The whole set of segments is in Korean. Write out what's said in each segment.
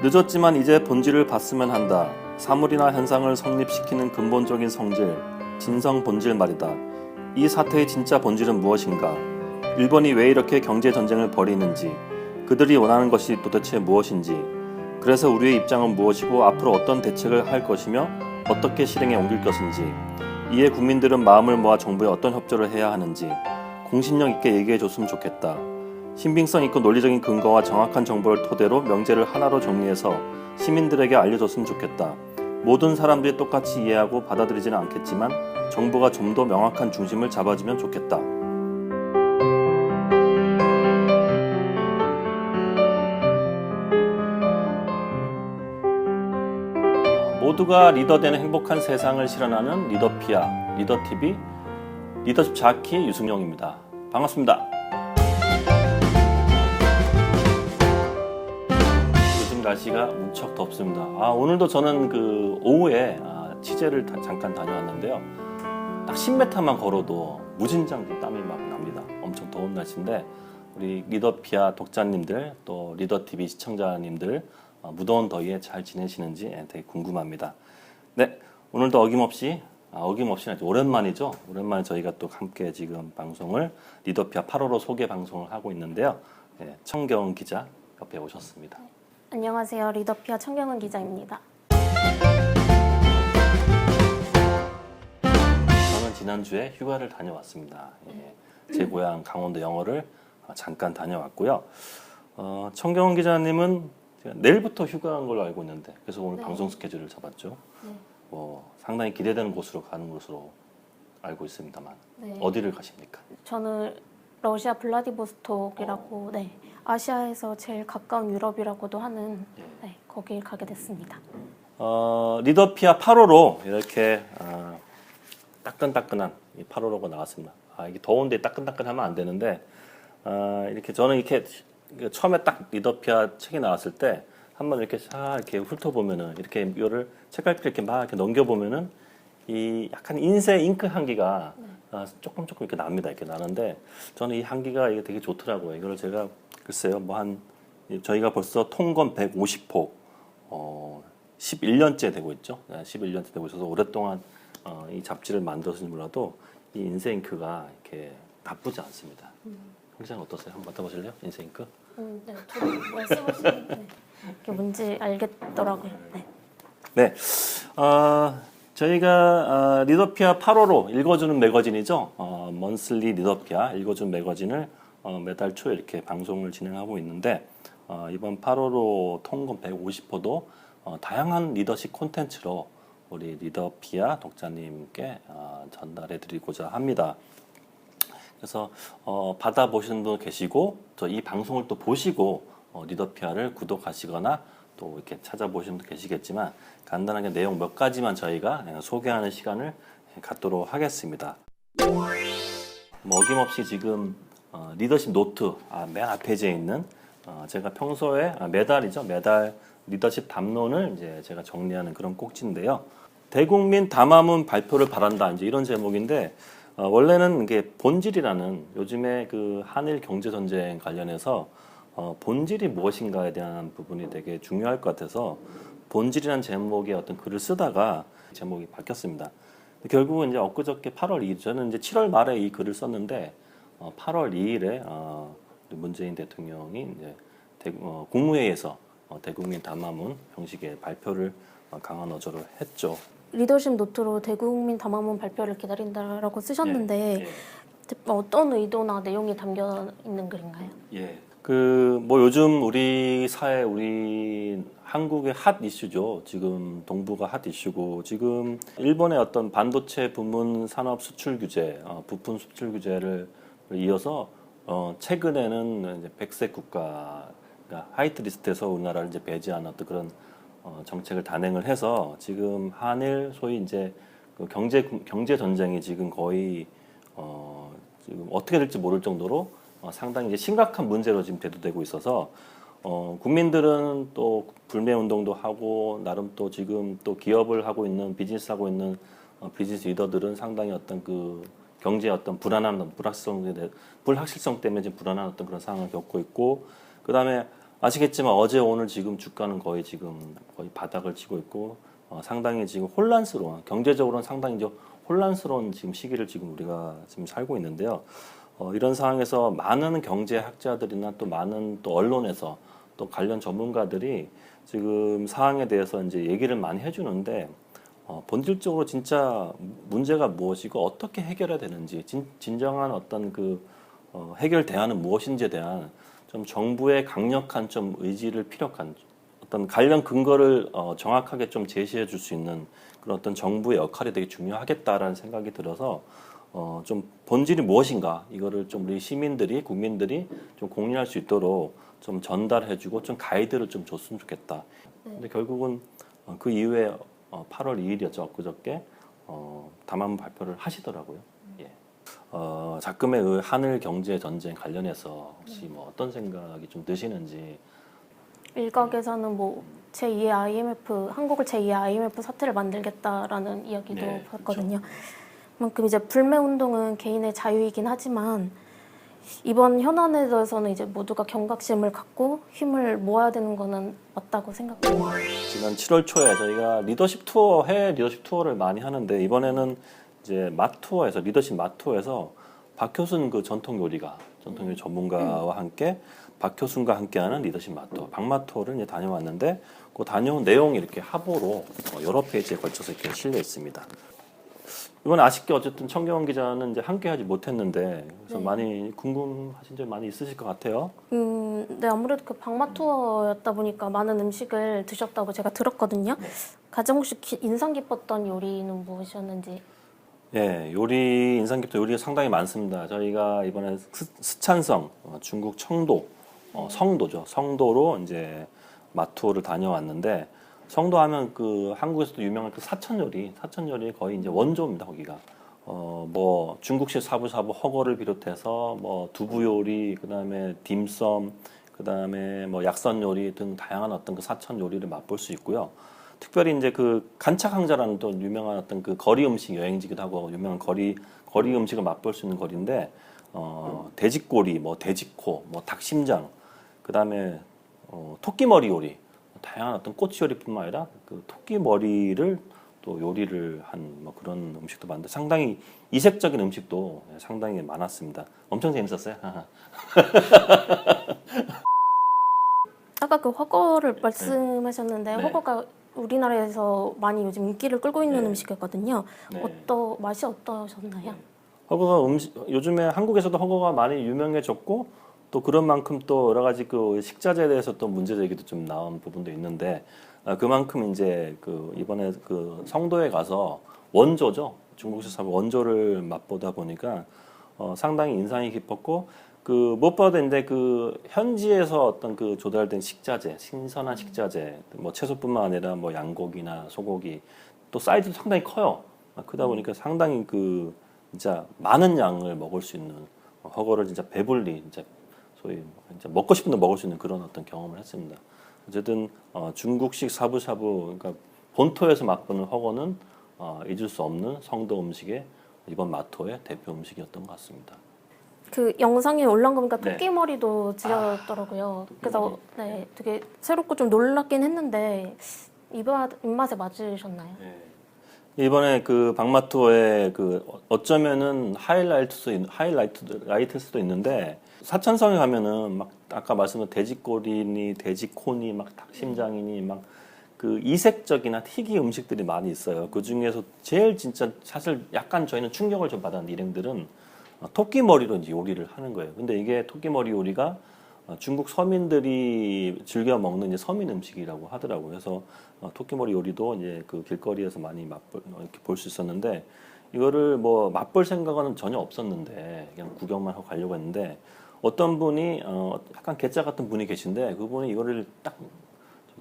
늦었지만 이제 본질을 봤으면 한다. 사물이나 현상을 성립시키는 근본적인 성질, 진성 본질 말이다. 이 사태의 진짜 본질은 무엇인가? 일본이 왜 이렇게 경제 전쟁을 벌이는지, 그들이 원하는 것이 도대체 무엇인지, 그래서 우리의 입장은 무엇이고 앞으로 어떤 대책을 할 것이며 어떻게 실행에 옮길 것인지, 이에 국민들은 마음을 모아 정부에 어떤 협조를 해야 하는지 공신력 있게 얘기해 줬으면 좋겠다. 신빙성 있고 논리적인 근거와 정확한 정보를 토대로 명제를 하나로 정리해서 시민들에게 알려줬으면 좋겠다. 모든 사람들이 똑같이 이해하고 받아들이지는 않겠지만 정부가 좀 더 명확한 중심을 잡아주면 좋겠다. 모두가 리더되는 행복한 세상을 실현하는 리더피아, 리더TV, 리더십 자키 유승용입니다. 반갑습니다. 날씨가 무척 덥습니다. 아, 오늘도 저는 그 오후에 아, 취재를 다- 잠깐 다녀왔는데요. 딱 10m만 걸어도 무진장 땀이 막 납니다. 엄청 더운 날씨인데 우리 리더피아 독자님들 또 리더TV 시청자님들 어, 무더운 더위에 잘 지내시는지 예, 되게 궁금합니다. 네, 오늘도 어김없이 아, 어김없이 오랜만이죠. 오랜만에 저희가 또 함께 지금 방송을 리더피아 8호로 소개 방송을 하고 있는데요. 예, 청경 기자 옆에 오셨습니다. 안녕하세요. 리더피아 청경은 기자입니다. 저는 지난주에 휴가를 다녀왔습니다. 예, 제 고향 강원도 영어를 어, 잠깐 다녀왔고요. 어, 청경원 기자님은 내일부터 휴가한 걸로 알고 있는데 그래서 오늘 네. 방송 스케줄을 잡았죠. 네. 뭐 상당히 기대되는 곳으로 가는 것으로 알고 있습니다만 네. 어디를 가십니까? 저는 러시아 블라디보스톡이라고 네, 아시아에서 제일 가까운 유럽이라고도 하는 예. 네, 거길 가게 됐습니다. 어, 리더피아 8호로 이렇게 어, 따끈따끈한 이 8호로가 나왔습니다. 아, 이게 더운데 따끈따끈하면 안 되는데 아, 이렇게 저는 이렇게 그 처음에 딱 리더피아 책이 나왔을 때 한번 이렇게 싹 이렇게 훑어보면은 이렇게 이거를 책갈피 이렇게 막 이렇게 넘겨보면은 이 약간 인쇄 잉크 향기가 아, 조금 조금 이렇게 납니다. 이렇게 나는데 저는 이 향기가 이게 되게 좋더라고요. 이걸 제가 글쎄요 뭐 한 저희가 벌써 통건 150호 어, 11년째 되고 있죠. 네, 11년째 되고 있어서 오랫동안 어, 이 잡지를 만들었는지 몰라도 이 인쇄잉크가 이렇게 나쁘지 않습니다. 형제는 어떠세요? 한번 맡아보실래요? 인쇄잉크? 음, 네, 저도 말씀하신 네, 이게 뭔지 알겠더라고요. 네. 네. 어, 저희가 어, 리더피아 8호로 읽어주는 매거진이죠. 어, 먼슬리 리더피아 읽어주는 매거진을 어, 매달 초 이렇게 방송을 진행하고 있는데 어, 이번 8호로 통건 150호도 어, 다양한 리더십 콘텐츠로 우리 리더피아 독자님께 어, 전달해 드리고자 합니다. 그래서 어, 받아보시는 분 계시고 또이 방송을 또 보시고 어, 리더피아를 구독하시거나 또 이렇게 찾아보시는 분 계시겠지만 간단하게 내용 몇 가지만 저희가 예, 소개하는 시간을 갖도록 하겠습니다. 뭐 어김없이 지금 어, 리더십 노트 아, 맨 앞에지에 있는 어, 제가 평소에 아, 매달이죠 매달 리더십 담론을 이제 제가 정리하는 그런 꼭지인데요. 대국민 담화문 발표를 바란다 이제 이런 제목인데 어, 원래는 이게 본질이라는 요즘에 그 한일 경제 전쟁 관련해서 어, 본질이 무엇인가에 대한 부분이 되게 중요할 것 같아서 본질이라는 제목의 어떤 글을 쓰다가 제목이 바뀌었습니다. 결국은 이제 엊그저께 8월 2일 저는 이제 7월 말에 이 글을 썼는데 어, 8월 2일에 어, 문재인 대통령이 이제 대, 어, 국무회의에서 어, 대국민 담화문 형식의 발표를 어, 강한 어조를 했죠. 리더십 노트로 대국민 담화문 발표를 기다린다라고 쓰셨는데 예, 어떤 의도나 내용이 담겨 있는 글인가요? 예. 그 뭐 요즘 우리 사회 우리 한국의 핫 이슈죠. 지금 동부가 핫 이슈고 지금 일본의 어떤 반도체 부문 산업 수출 규제, 어, 부품 수출 규제를 이어서 어, 최근에는 이제 백색 국가 그러니까 하이트 리스트에서 우리나라를 이제 배제하는 어떤 그런 어, 정책을 단행을 해서 지금 한일 소위 이제 그 경제 경제 전쟁이 지금 거의 어, 지금 어떻게 될지 모를 정도로 어, 상당히 이제 심각한 문제로 지금 대두되고 있어서 어, 국민들은 또 불매 운동도 하고 나름 또 지금 또 기업을 하고 있는 비즈니스 하고 있는 어, 비즈니스 리더들은 상당히 어떤 그 경제 어떤 불안한 불확실성 불확실성 때문에 지금 불안한 어떤 그런 상황을 겪고 있고 그 다음에 아시겠지만 어제 오늘 지금 주가는 거의 지금 거의 바닥을 치고 있고 어, 상당히 지금 혼란스러운 경제적으로는 상당히 이제 혼란스러운 지금 시기를 지금 우리가 지금 살고 있는데요. 어, 이런 상황에서 많은 경제학자들이나 또 많은 또 언론에서 또 관련 전문가들이 지금 상황에 대해서 이제 얘기를 많이 해주는데 어, 본질적으로 진짜 문제가 무엇이고 어떻게 해결해야 되는지 진, 진정한 어떤 그 어, 해결 대안은 무엇인지에 대한 좀 정부의 강력한 좀 의지를 피력한 어떤 관련 근거를 어, 정확하게 좀 제시해 줄 수 있는 그런 어떤 정부의 역할이 되게 중요하겠다라는 생각이 들어서 어, 좀 본질이 무엇인가 이거를 좀 우리 시민들이 국민들이 좀 공유할 수 있도록 좀 전달해주고 좀 가이드를 좀 줬으면 좋겠다. 근데 결국은 어, 그 이후에 어, 8월 2일이었죠 그저께 어, 담화 발표를 하시더라고요. 예. 어, 작금의 그 하늘 경제 전쟁 관련해서 혹시 뭐 어떤 생각이 좀 드시는지 일각에서는 뭐 제2의 IMF 한국을 제2의 IMF 사태를 만들겠다라는 이야기도 네, 봤거든요. 그만큼 이제 불매 운동은 개인의 자유이긴 하지만 이번 현안에 대해서는 이제 모두가 경각심을 갖고 힘을 모아야 되는 거는 맞다고 생각합니다. 지난 7월 초에 저희가 리더십 투어 해외 리더십 투어를 많이 하는데 이번에는 이제 맛 투어에서 리더십 맛 투어에서 박효순 그 전통 요리가 전통 요리 전문가와 함께 박효순과 함께하는 리더십 맛 투어 박맛 투어를 이제 다녀왔는데 그 다녀온 내용이 이렇게 합으로 어, 여러 페이지에 걸쳐서 이렇게 실려 있습니다. 이번 아쉽게 어쨌든 청경원 기자는 이제 함께하지 못했는데 그래서 네. 많이 궁금하신 점 많이 있으실 것 같아요. 음, 네 아무래도 그 박마 투어였다 보니까 많은 음식을 드셨다고 제가 들었거든요. 네. 가장 혹시 기- 인상 깊었던 요리는 무엇이었는지 예, 요리 인상 깊던 요리가 상당히 많습니다. 저희가 이번에 스, 스촨성 어, 중국 청도 어, 성도죠. 성도로 이제 마투어를 다녀왔는데 성도 하면 그 한국에서도 유명한 그 사천 요리, 사천 요리 거의 이제 원조입니다. 거기가 어 뭐 중국식 사부사부 허거를 비롯해서 뭐 두부 요리, 그다음에 딤섬, 그다음에 뭐 약선 요리 등 다양한 어떤 그 사천 요리를 맛볼 수 있고요. 특별히 이제 그 간착항자라는 또 유명한 어떤 그 거리 음식 여행지기도 하고 유명한 거리 거리 음식을 맛볼 수 있는 거리인데 어 돼지꼬리, 뭐 돼지코, 뭐 닭심장, 그다음에 어 토끼머리 요리, 다양한 어떤 꼬치 요리뿐만 아니라 그 토끼 머리를 또 요리를 한 뭐 그런 음식도 많은데 상당히 이색적인 음식도 상당히 많았습니다. 엄청 재밌었어요. 아까 그 허거를 말씀하셨는데 네. 허거가 우리나라에서 많이 요즘 인기를 끌고 있는 네. 음식이거든요. 네. 어떠 맛이 어떠셨나요? 허거가 음식 요즘에 한국에서도 허거가 많이 유명해졌고 또 그런 만큼 또 여러 가지 그 식자재에 대해서 또 문제 제기도 좀 나온 부분도 있는데 아, 그만큼 이제 그 이번에 그 성도에 가서 원조죠. 중국식 사부 원조를 맛보다 보니까 어, 상당히 인상이 깊었고 그 무엇보다 이제 그 현지에서 어떤 그 조달된 식자재 신선한 식자재 뭐 채소뿐만 아니라 뭐 양고기나 소고기 또 사이즈도 상당히 커요. 아, 크다 보니까 상당히 그 진짜 많은 양을 먹을 수 있는 어, 허거를 진짜 배불리 진짜 소위 진짜 먹고 싶은 데 먹을 수 있는 그런 어떤 경험을 했습니다. 어쨌든 어, 중국식 사부샤브 그러니까 본토에서 맛보는 허거는 어, 잊을 수 없는 성도 음식의 이번 마토의 대표 음식이었던 것 같습니다. 그 영상에 올라온 거 보니까 네. 토끼 머리도 드셨더라고요. 그래서 네, 되게 새롭고 좀 놀랍긴 했는데 입맛, 입맛에 맞으셨나요? 이번에 그 박마토의 그 어쩌면은 하이라이트도 있- 하이라이트 라이트일 수도 있는데 사천성에 가면은 막 아까 말씀드린 돼지꼬리니 돼지코니 막 닭심장이니 막 그 이색적이나 희귀 음식들이 많이 있어요. 그 중에서 제일 진짜 사실 약간 저희는 충격을 좀 받았는데 일행들은 어, 토끼 머리로 이제 요리를 하는 거예요. 근데 이게 토끼 머리 요리가 어, 중국 서민들이 즐겨 먹는 이제 서민 음식이라고 하더라고요. 그래서 어, 토끼머리 요리도 이제 그 길거리에서 많이 맛볼 어, 이렇게 볼 수 있었는데 이거를 뭐 맛볼 생각은 전혀 없었는데 그냥 구경만 하고 가려고 했는데 어떤 분이 어, 약간 개짜 같은 분이 계신데 그분이 이거를 딱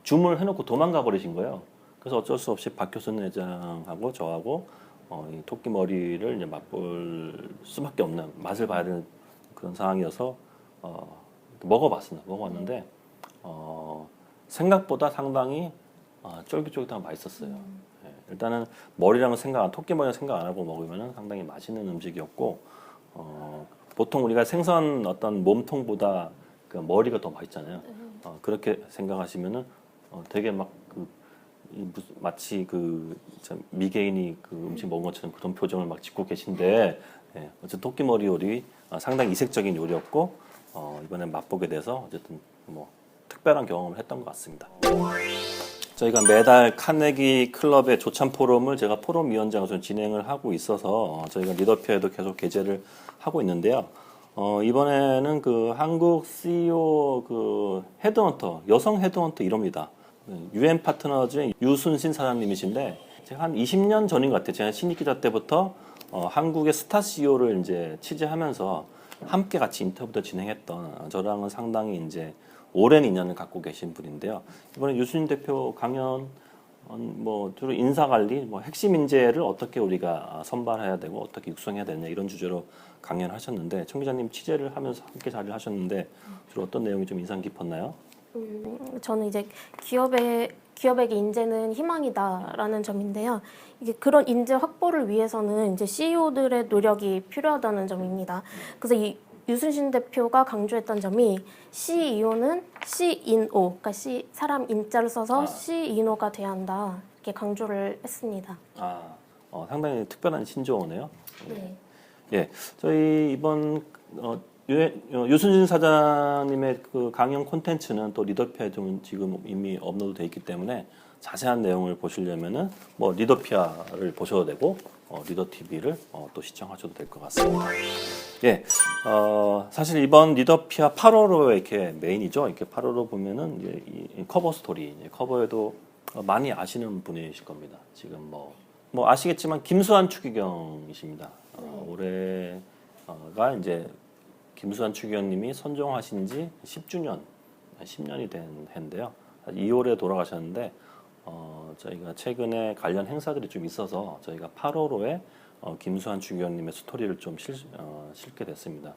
주문을 해놓고 도망가 버리신 거예요. 그래서 어쩔 수 없이 박효순 회장하고 저하고 어, 이 토끼 머리를 이제 맛볼 수밖에 없는 맛을 봐야 되는 그런 상황이어서 어, 먹어봤습니다. 먹어봤는데 어, 생각보다 상당히 어, 쫄깃쫄깃하고 맛있었어요. 예, 일단은 머리랑은 생각 안, 토끼 머리랑 생각 안 하고 먹으면 상당히 맛있는 음식이었고 어, 보통 우리가 생선 어떤 몸통보다 그 머리가 더 맛있잖아요. 어, 그렇게 생각하시면은 어, 되게 막 그, 이 무슨 마치 그참 미개인이 그 음식 먹은 것처럼 그런 표정을 막 짓고 계신데 예, 어쨌든 토끼머리 요리 어, 상당히 이색적인 요리였고 어, 이번에 맛보게 돼서 어쨌든 뭐 특별한 경험을 했던 것 같습니다. 저희가 매달 카네기 클럽의 조찬 포럼을 제가 포럼 위원장으로서 진행을 하고 있어서 어, 저희가 리더피아에도 계속 게재를 하고 있는데요. 어, 이번에는 그 한국 CEO 그 헤드헌터, 여성 헤드헌터 이럽니다. 유엔 파트너즈의 유순신 사장님이신데 제가 한 20년 전인 것 같아요. 제가 신입 기자 때부터 어, 한국의 스타 CEO를 이제 취재하면서 함께 같이 인터뷰도 진행했던 어, 저랑은 상당히 이제 오랜 인연을 갖고 계신 분인데요. 이번에 유순신 대표 강연 어, 뭐 주로 인사 관리, 뭐 핵심 인재를 어떻게 우리가 선발해야 되고 어떻게 육성해야 되냐 이런 주제로 강연하셨는데 청 기자님 취재를 하면서 함께 자리를 하셨는데 주로 어떤 내용이 좀 인상 깊었나요? 음, 저는 이제 기업의 기업에게 인재는 희망이다라는 점인데요. 이게 그런 인재 확보를 위해서는 이제 CEO들의 노력이 필요하다는 점입니다. 그래서 이 유순신 대표가 강조했던 점이 CEO는 CINO, 그러니까 C 사람 인자를 써서 아. CINO가 돼야 한다 이렇게 강조를 했습니다. 아, 어, 상당히 특별한 신조어네요. 네. 예, 저희 이번 어, 유, 어, 유순진 사장님의 그 강연 콘텐츠는 또 리더피아에 좀 지금 이미 업로드 돼 있기 때문에 자세한 내용을 보시려면은 뭐 리더피아를 보셔도 되고 어, 리더 TV를 어, 또 시청하셔도 될 것 같습니다. 예, 어, 사실 이번 리더피아 8호로 이렇게 메인이죠. 이렇게 8호로 보면은 이제 이, 이 커버 스토리, 이제 커버에도 어, 많이 아시는 분이실 겁니다. 지금 뭐, 뭐 아시겠지만 김수환 추기경이십니다. 어, 올해가 이제 김수환 추기경님이 선종하신 지 10주년, 10년이 된 해인데요. 2월에 돌아가셨는데 어, 저희가 최근에 관련 행사들이 좀 있어서 저희가 8월호에 어, 김수환 추기경님의 스토리를 좀 실, 어, 실게 됐습니다.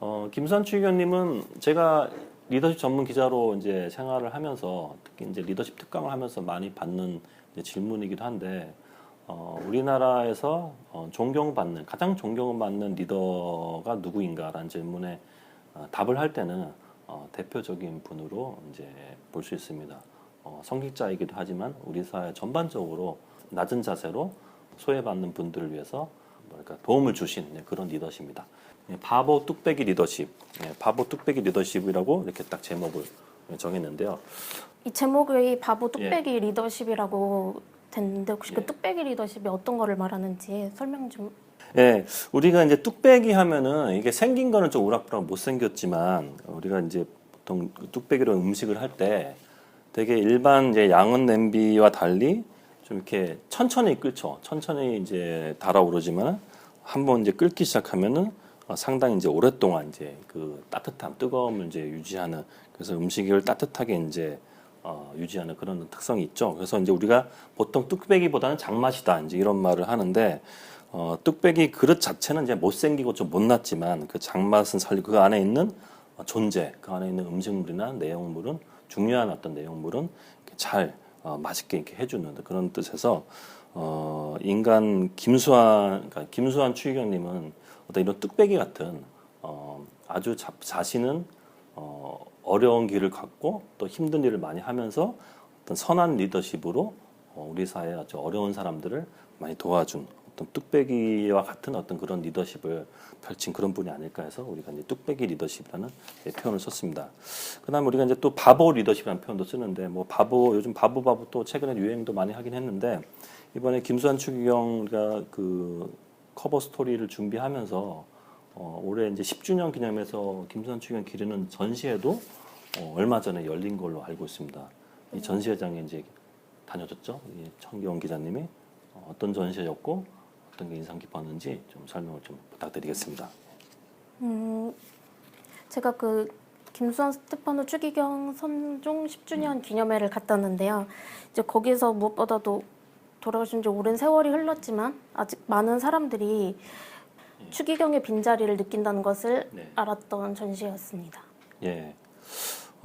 어, 김수환 추기경님은 제가 리더십 전문 기자로 이제 생활을 하면서 특히 이제 리더십 특강을 하면서 많이 받는 질문이기도 한데 어, 우리나라에서 어, 존경받는 가장 존경받는 리더가 누구인가라는 질문에 어, 답을 할 때는 어, 대표적인 분으로 이제 볼 수 있습니다. 어, 성직자이기도 하지만 우리 사회 전반적으로 낮은 자세로 소외받는 분들을 위해서 뭐랄까 도움을 주신 네, 그런 리더십입니다. 예, 바보 뚝배기 리더십, 예, 바보 뚝배기 리더십이라고 이렇게 딱 제목을 정했는데요. 이 제목이 바보 뚝배기 리더십이라고 됐는데 혹시 예. 그 뚝배기 리더십이 어떤 거를 말하는지 설명 좀 예, 우리가 이제 뚝배기 하면은 이게 생긴 거는 좀 우락부락 못 생겼지만 우리가 이제 보통 그 뚝배기로 음식을 할 때 되게 일반 이제 양은 냄비와 달리 좀 이렇게 천천히 끓죠. 천천히 이제 달아오르지만 한번 이제 끓기 시작하면은 어, 상당히 이제 오랫동안 이제 그 따뜻함, 뜨거움을 이제 유지하는 그래서 음식을 따뜻하게 이제 어, 유지하는 그런 특성이 있죠. 그래서 이제 우리가 보통 뚝배기보다는 장맛이다 이제 이런 말을 하는데 어, 뚝배기 그릇 자체는 이제 못생기고 좀 못났지만 그 장맛은 살리고 그 안에 있는 어, 존재, 그 안에 있는 음식물이나 내용물은 중요한 어떤 내용물은 잘 어, 맛있게 이렇게 해주는 그런 뜻에서 어, 인간 김수환, 그러니까 김수환 추기경님은 어떤 이런 뚝배기 같은 어, 아주 자, 자신은 어, 어려운 길을 갖고 또 힘든 일을 많이 하면서 어떤 선한 리더십으로 어, 우리 사회 아주 어려운 사람들을 많이 도와준 어떤 뚝배기와 같은 어떤 그런 리더십을 펼친 그런 분이 아닐까 해서 우리가 이제 뚝배기 리더십이라는 예, 표현을 썼습니다. 그다음에 우리가 이제 또 바보 리더십이라는 표현도 쓰는데 뭐 바보 요즘 바보 바보 또 최근에 유행도 많이 하긴 했는데 이번에 김수환 추기경가 그 커버 스토리를 준비하면서 어, 올해 이제 10주년 기념해서 김수환 추기경 기르는 전시회도 어, 얼마 전에 열린 걸로 알고 있습니다. 이 전시회장에 이제 다녀줬죠. 이 청기원 기자님이 어, 어떤 전시회였고 어떤 게 인상 깊었는지 좀 설명을 좀 부탁드리겠습니다. 음, 제가 그 김수환 스테파노 추기경 선종 음. 10주년 기념회를 갔다는데요. 이제 거기서 무엇보다도 돌아가신 지 오랜 세월이 흘렀지만 아직 많은 사람들이 추기경의 빈자리를 느낀다는 것을 네. 알았던 전시였습니다. 예.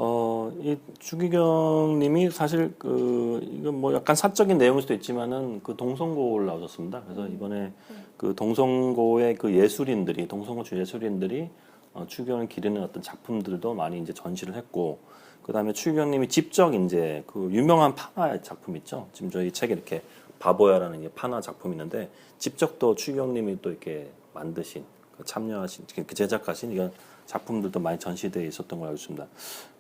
어, 이 주기경 님이 사실 그, 이건 뭐 약간 사적인 내용일 수도 있지만은 그 동성고를 나오셨습니다. 그래서 이번에 그 동성고의 그 예술인들이, 동성고 주 예술인들이 어, 추기경을 기리는 어떤 작품들도 많이 이제 전시를 했고, 그 다음에 추기경 님이 직접 이제 그 유명한 판화 작품 있죠. 지금 저희 책에 이렇게 바보야라는 이 판화 작품 이 있는데 직접 또 추기경 님이 또 이렇게 만드신 그 참여하신 그 제작하신 이런 작품들도 많이 전시되어 있었던 걸 알고 있습니다.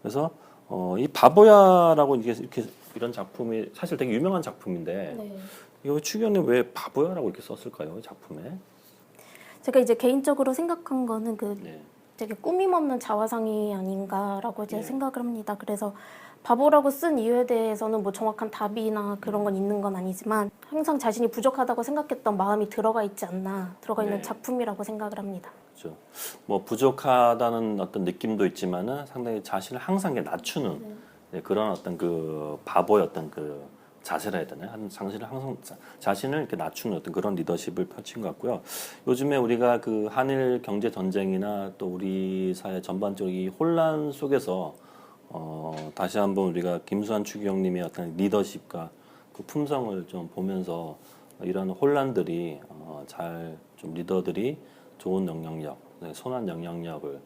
그래서 어, 이 바보야라고 이게 이렇게 이런 작품이 사실 되게 유명한 작품인데 네. 이거 추기경님 왜 바보야라고 이렇게 썼을까요? 이 작품에? 제가 이제 개인적으로 생각한 거는 그 네. 되게 꾸밈 없는 자화상이 아닌가라고 이제 네. 생각을 합니다. 그래서 바보라고 쓴 이유에 대해서는 뭐 정확한 답이나 그런 건 있는 건 아니지만 항상 자신이 부족하다고 생각했던 마음이 들어가 있지 않나 들어가 있는 네. 작품이라고 생각을 합니다. 그렇죠. 뭐 부족하다는 어떤 느낌도 있지만은 상당히 자신을 항상 낮추는 네. 네, 그런 어떤 그 바보의 어떤 그 자세라 해야 되나요? 한 자신을 항상 자- 자신을 이렇게 낮추는 어떤 그런 리더십을 펼친 것 같고요. 요즘에 우리가 그 한일 경제 전쟁이나 또 우리 사회 전반적인 이 혼란 속에서 어, 다시 한번 우리가 김수환 추기경님의 어떤 리더십과 그 품성을 좀 보면서 이런 혼란들이 어, 잘 좀 리더들이 좋은 영향력, 네, 선한 영향력을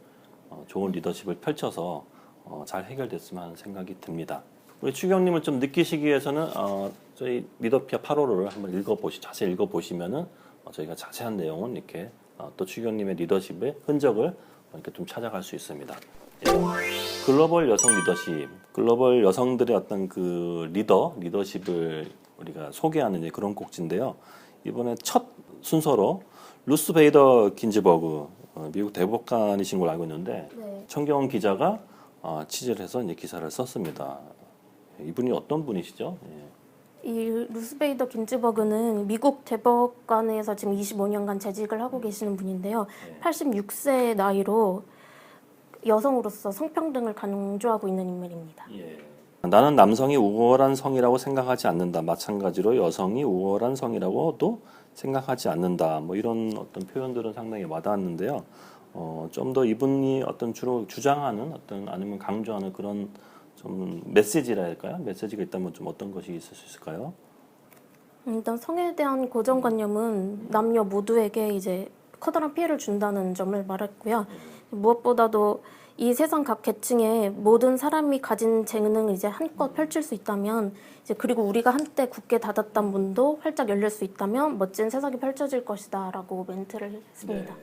어, 좋은 리더십을 펼쳐서 어, 잘 해결됐으면 하는 생각이 듭니다. 우리 추경님을 좀 느끼시기 위해서는 어, 저희 리더피아 8호를 한번 읽어보시, 자세히 읽어보시면은 어, 저희가 자세한 내용은 이렇게 어, 또 추경님의 리더십의 흔적을 이렇게 좀 찾아갈 수 있습니다. 예. 글로벌 여성 리더십, 글로벌 여성들의 어떤 그 리더, 리더십을 우리가 소개하는 그런 꼭지인데요. 이번에 첫 순서로 루스 베이더 긴즈버그 어, 미국 대법관이신 걸 알고 있는데 네. 청경원 기자가 어, 취재를 해서 이제 기사를 썼습니다. 이분이 어떤 분이시죠? 예. 이 루스베이더 긴즈버그는 미국 대법관에서 지금 25년간 재직을 하고 계시는 분인데요. 네. 86세 나이로 여성으로서 성평등을 강조하고 있는 인물입니다. 예. 나는 남성이 우월한 성이라고 생각하지 않는다. 마찬가지로 여성이 우월한 성이라고도 생각하지 않는다. 뭐 이런 어떤 표현들은 상당히 와닿았는데요. 어, 좀 더 이분이 어떤 주로 주장하는 어떤 아니면 강조하는 그런 좀 메시지라 할까요? 메시지가 있다면 좀 어떤 것이 있을 수 있을까요? 일단 성에 대한 고정관념은 남녀 모두에게 이제 커다란 피해를 준다는 점을 말했고요. 무엇보다도 이 세상 각 계층의 모든 사람이 가진 재능을 이제 한껏 펼칠 수 있다면 이제 그리고 우리가 한때 굳게 닫았던 문도 활짝 열릴 수 있다면 멋진 세상이 펼쳐질 것이다라고 멘트를 했습니다.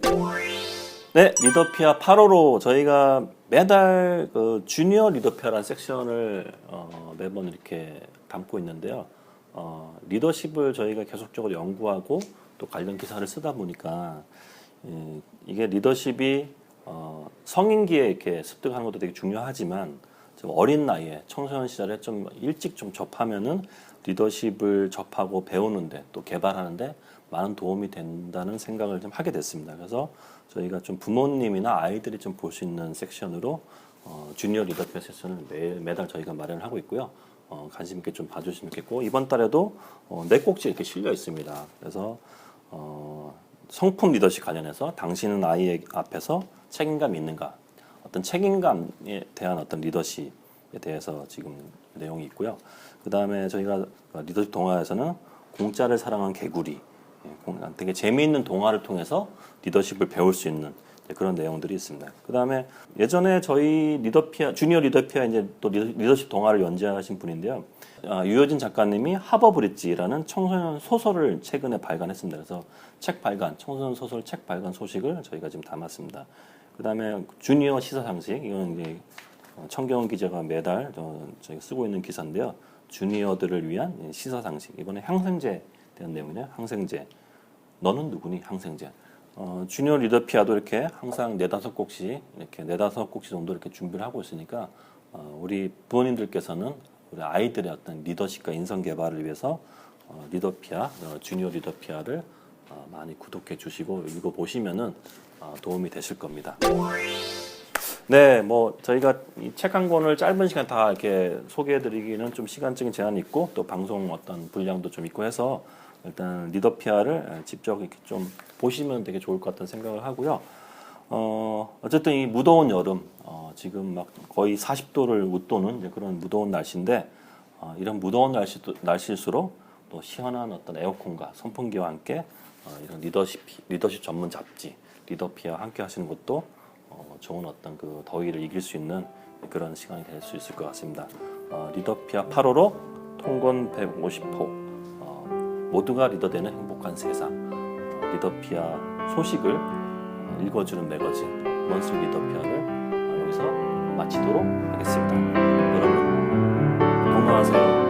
네, 리더피아 8호로 저희가 매달 그 주니어 리더피아라는 섹션을 어, 매번 이렇게 담고 있는데요. 어, 리더십을 저희가 계속적으로 연구하고 또 관련 기사를 쓰다 보니까 이, 이게 리더십이 어, 성인기에 이렇게 습득하는 것도 되게 중요하지만 좀 어린 나이에 청소년 시절에 좀 일찍 좀 접하면은 리더십을 접하고 배우는데 또 개발하는데 많은 도움이 된다는 생각을 좀 하게 됐습니다. 그래서 저희가 좀 부모님이나 아이들이 좀 볼 수 있는 섹션으로 어, 주니어 리더피아 세션을 매, 매달 저희가 마련을 하고 있고요. 어, 관심 있게 좀 봐주시면 좋겠고 이번 달에도 어, 네 꼭지 이렇게 실려 있습니다. 그래서 어, 성품 리더십 관련해서 당신은 아이 앞에서 책임감 있는가 어떤 책임감에 대한 어떤 리더십에 대해서 지금 내용이 있고요. 그 다음에 저희가 리더십 동화에서는 공짜를 사랑한 개구리 예, 공- 되게 재미있는 동화를 통해서 리더십을 배울 수 있는 그런 내용들이 있습니다. 그 다음에 예전에 저희 리더피아 주니어 리더피아 이제 또 리더- 리더십 동화를 연재하신 분인데요. 아, 유효진 작가님이 하버 브릿지라는 청소년 소설을 최근에 발간했습니다. 그래서 책 발간, 청소년 소설 책 발간 소식을 저희가 지금 담았습니다. 그 다음에 주니어 시사 상식 이건 이제 어, 청경원 기자가 매달 저, 저희가 쓰고 있는 기사인데요. 주니어들을 위한 시사 상식 이번에 항생제 대한 내용이네요. 항생제. 너는 누구니? 항생제. 어, 주니어 리더피아도 이렇게 항상 네다섯 곡씩 이렇게 네다섯 곡씩 정도 이렇게 준비를 하고 있으니까 어, 우리 부모님들께서는 우리 아이들의 어떤 리더십과 인성 개발을 위해서 어, 리더피아, 어, 주니어 리더피아를 어, 많이 구독해 주시고 읽어 보시면은 어, 도움이 되실 겁니다. 네, 뭐 저희가 이책한 권을 짧은 시간 다 이렇게 소개해드리기는 좀 시간적인 제한이 있고 또 방송 어떤 분량도 좀 있고 해서 일단 리더피아를 직접 이렇게 좀 보시면 되게 좋을 것 같다는 생각을 하고요. 어, 어쨌든 이 무더운 여름, 어, 지금 막 거의 40도를 웃도는 그런 무더운 날씨인데 어, 이런 무더운 날씨 날씨일수록 또 시원한 어떤 에어컨과 선풍기와 함께 어, 이런 리더십 리더십 전문 잡지 리더피아 함께 하시는 것도 어, 좋은 어떤 그 더위를 이길 수 있는 그런 시간이 될 수 있을 것 같습니다. 어, 리더피아 8호로 통건 150호 어, 모두가 리더되는 행복한 세상 어, 리더피아 소식을 어, 읽어주는 매거진 먼슬 리더피아를 어, 여기서 마치도록 하겠습니다. 여러분 건강하세요.